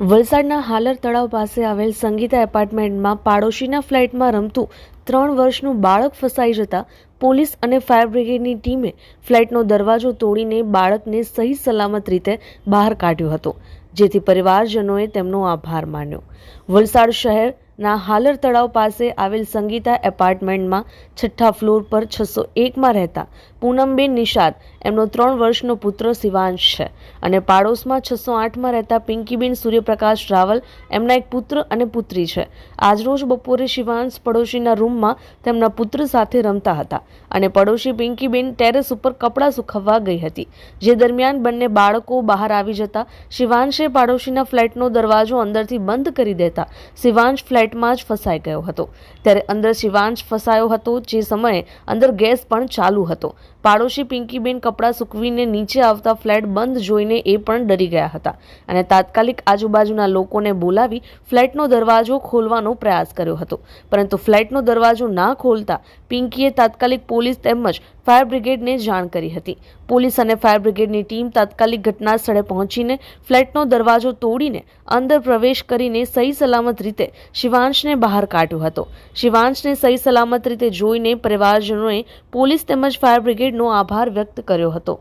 વલસાડના હાલર તળાવ પાસે આવેલ સંગીતા એપાર્ટમેન્ટમાં પાડોશીના ફ્લેટમાં રમતું ત્રણ વર્ષનું બાળક ફસાઈ જતા પોલીસ અને ફાયર બ્રિગેડની ટીમે ફ્લેટનો દરવાજો તોડીને બાળકને સહી સલામત રીતે બહાર કાઢ્યો હતો. જેથી પરિવારજનોએ તેમનો આભાર માન્યો. વલસાડ શહેરના હાલર તળાવ પાસે આવેલ સંગીતા એપાર્ટમેન્ટમાં છઠ્ઠા ફ્લોર પર છસો એકમાં રહેતા પૂનમબેન નિષાદ, એમનો ત્રણ વર્ષનો પુત્ર શિવાંશ છે અને પાડોશમાં છસો આઠમાં રહેતા પિંકીબેન સૂર્યપ્રકાશ રાવલ, એમના એક પુત્ર અને પુત્રી છે. આજરોજ બપોરે શિવાંશ પડોશીના રૂમમાં તેમના પુત્ર સાથે રમતા હતા અને પડોશી પિંકીબેન ટેરેસ ઉપર કપડાં સુકવવા ગઈ હતી. જે દરમિયાન બંને બાળકો બહાર આવી જતા શિવાંશે પાડોશીના ફ્લેટનો દરવાજો અંદરથી બંધ કરી દેતા શિવાંશ ફ્લેટમાં જ ફસાઈ ગયો હતો. ત્યારે અંદર શિવાંશ ફસાયો હતો, જે સમયે અંદર ગેસ પણ ચાલુ હતો. પાડોશી પિંકીબેન કપડાં સૂકવીને નીચે આવતા ફ્લેટ બંધ જોઈને એ પણ ડરી ગયા હતા અને તાત્કાલિક આજુબાજુના લોકોને બોલાવી ફ્લેટનો દરવાજો ખોલવાનો પ્રયાસ કર્યો હતો. પરંતુ ફ્લેટનો દરવાજો ના ખોલતા પિંકીએ તાત્કાલિક પોલીસ તેમજ ફાયર બ્રિગેડને જાણ કરી હતી. પોલીસ અને ફાયર બ્રિગેડની ટીમ તાત્કાલિક ઘટના સ્થળે પહોંચીને ફ્લેટનો દરવાજો તોડીને અંદર પ્રવેશ કરીને સહી સલામત રીતે શિવાંશને બહાર કાઢ્યો હતો શિવાંશને સહી સલામત રીતે જોઈને પરિવારજનોએ પોલીસ તેમજ ફાયર બ્રિગેડનો આભાર વ્યક્ત કર્યો હતો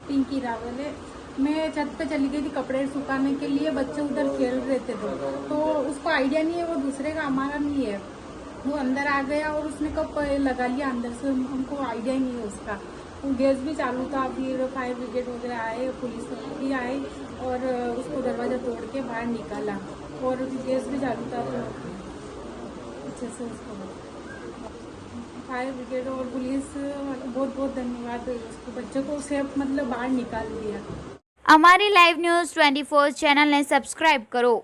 पिंकी रावल है मैं छत पे चली गई थी कपड़े सुखाने के लिए बच्चे उधर खेल रहे थे दो तो उसको आइडिया नहीं है वो दूसरे का हमारा नहीं है वो अंदर आ गया और उसने कब लगा लिया अंदर से हमको आइडिया ही नहीं है उसका वो गैस भी चालू था फिर फायर ब्रिगेड वगैरह आए, पुलिस भी आए और उसको दरवाज़ा तोड़ के बाहर निकाला और गैस भी चालू था तो अच्छे से उसको फायर ब्रिगेड और पुलिस, बहुत बहुत धन्यवाद उसको बच्चों को सेफ़ मतलब बाहर निकाल दिया। हमारी लाइव न्यूज़ 24 चैनल ने सब्सक्राइब करो।